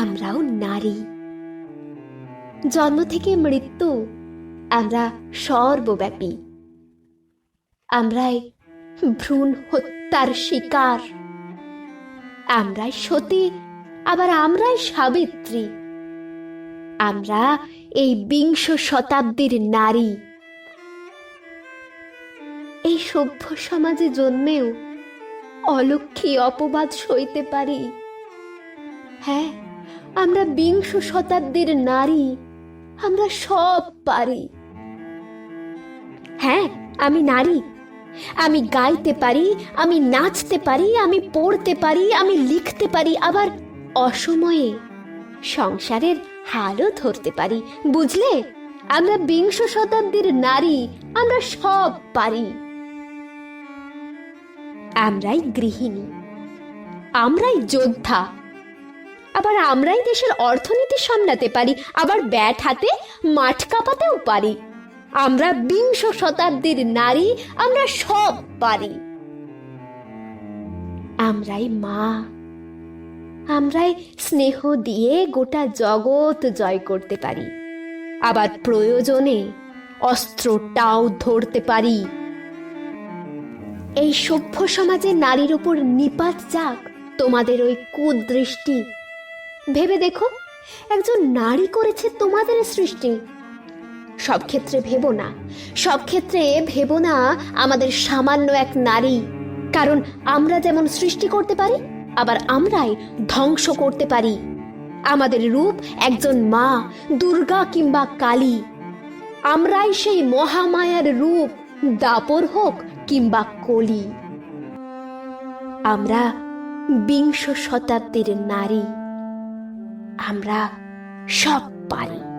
আমরাও নারী। জন্ম থেকে মৃত্যু আমরা সর্বব্যাপী। আমরাই ভ্রূণ হত্যার শিকার। আমরাই সতী, আবার আমরাই সাবিত্রী। আমরা এই বিংশ শতাব্দীর নারী। এই সভ্য সমাজে জন্মেও অলক্ষী অপবাদ সইতে পারি। হ্যাঁ আমরা বিংশ শতাব্দীর নারী, আমরা সব পারি। হ্যাঁ আমি নারী। আমি গাইতে পারি, আমি নাচতে পারি, আমি পড়তে পারি, আমি লিখতে পারি, আবার অসময়ে সংসারের হালও ধরতে পারি। বুঝলে? আমরা বিংশ শতাব্দীর নারী, আমরা সব পারি। আমরাই গৃহিণী, আমরাই যোদ্ধা। আবার আমরাই দেশের অর্থনীতি সামলাতে পারি, আবার ব্যাট হাতে মাঠ কাঁপাতেও পারি। আমরা বিংশ শতাব্দীর নারী, আমরা সব পারি। আমরাই মা, আমরাই স্নেহ দিয়ে গোটা জগৎ জয় করতে পারি। আবার প্রয়োজনে অস্ত্রটাও ধরতে পারি। এই সভ্য সমাজে নারীর উপর নিপাত যাক, তোমাদের ওই কুদৃষ্টি ভেবে দেখো, একজন নারী করেছে তোমাদের সৃষ্টি। সব ক্ষেত্রে ভেবো না, সব ক্ষেত্রে ভেবো না আমাদের সামান্য এক নারী। কারণ আমরা যেমন সৃষ্টি করতে পারি, আবার আমরাই ধ্বংস করতে পারি। আমাদের রূপ একজন মা, দুর্গা কিংবা কালী। আমরাই সেই মহামায়ার রূপ, দাপর হোক কিংবা কলি। আমরা বিংশ শতাব্দীর নারী। আমরা সব পারি।